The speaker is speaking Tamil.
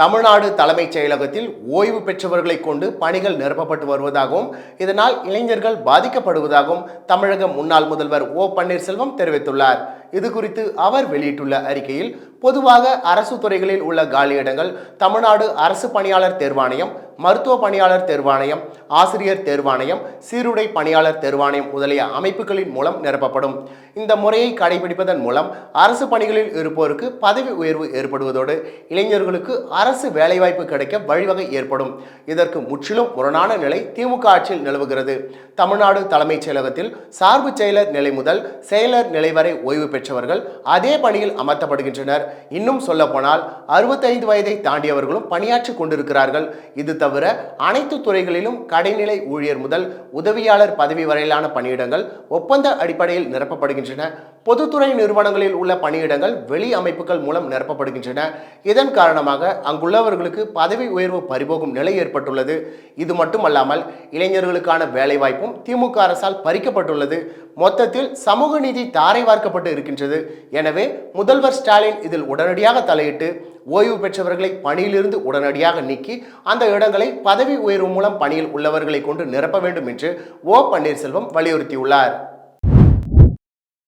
Tamil Nadu தலைமைச் செயலகத்தில் ஓய்வு பெற்றவர்களை கொண்டு பணிகள் நிரப்பப்பட்டு வருவதாகவும் இதனால் இளைஞர்கள் பாதிக்கப்படுவதாகவும் தமிழக முன்னாள் முதல்வர் ஓ பன்னீர்செல்வம் தெரிவித்துள்ளார். இது குறித்து அவர் வெளியிட்டுள்ள அறிக்கையில் பொதுவாக அரசு துறைகளில் உள்ள காலியிடங்கள் தமிழ்நாடு அரசு பணியாளர் தேர்வாணையம் மருத்துவ பணியாளர் தேர்வாணையம் ஆசிரியர் தேர்வாணையம் சீருடை பணியாளர் தேர்வாணையம் முதலிய அமைப்புகளின் மூலம் நிரப்பப்படும். இந்த முறையை கடைபிடிப்பதன் மூலம் அரசு பணிகளில் இருப்போருக்கு பதவி உயர்வு ஏற்படுவதோடு இளைஞர்களுக்கு அரசு வேலைவாய்ப்பு கிடைக்க வழிவகை ஏற்படும். இதற்கு முற்றிலும் முரணான நிலை திமுக ஆட்சியில் நிலவுகிறது. தமிழ்நாடு தலைமைச் செயலகத்தில் சார்பு செயலர் நிலை முதல் செயலர் நிலை வரை ஓய்வு பெற்றவர்கள் அதே பணியில் அமர்த்தப்படுகின்றனர். இன்னும் சொல்ல போனால் அறுபத்தைந்து வயதை தாண்டியவர்களும் பணியாற்றி கொண்டிருக்கிறார்கள். இது தவிர அனைத்து துறைகளிலும் கடைநிலை ஊழியர் முதல் உதவியாளர் பதவி வரையிலான பணியிடங்கள் ஒப்பந்த அடிப்படையில் நிரப்பப்படுகின்றன. பொதுத்துறை நிறுவனங்களில் உள்ள பணியிடங்கள் வெளி அமைப்புகள் மூலம் நிரப்பப்படுகின்றன. இதன் காரணமாக அங்குள்ளவர்களுக்கு பதவி உயர்வு பறிபோகும் நிலை ஏற்பட்டுள்ளது. இது மட்டுமல்லாமல் இளைஞர்களுக்கான வேலைவாய்ப்பும் திமுக அரசால் பறிக்கப்பட்டுள்ளது. மொத்தத்தில் சமூக நீதி தாரை வார்க்கப்பட்டு இருக்கின்றது எனவே முதல்வர் ஸ்டாலின் இதில் உடனடியாக தலையிட்டு ஓய்வு பெற்றவர்களை பணியிலிருந்து உடனடியாக நீக்கி அந்த இடங்களை பதவி உயர்வு மூலம் பணியில் உள்ளவர்களை கொண்டு நிரப்ப வேண்டும் என்று ஓ பன்னீர்செல்வம் வலியுறுத்தியுள்ளார்.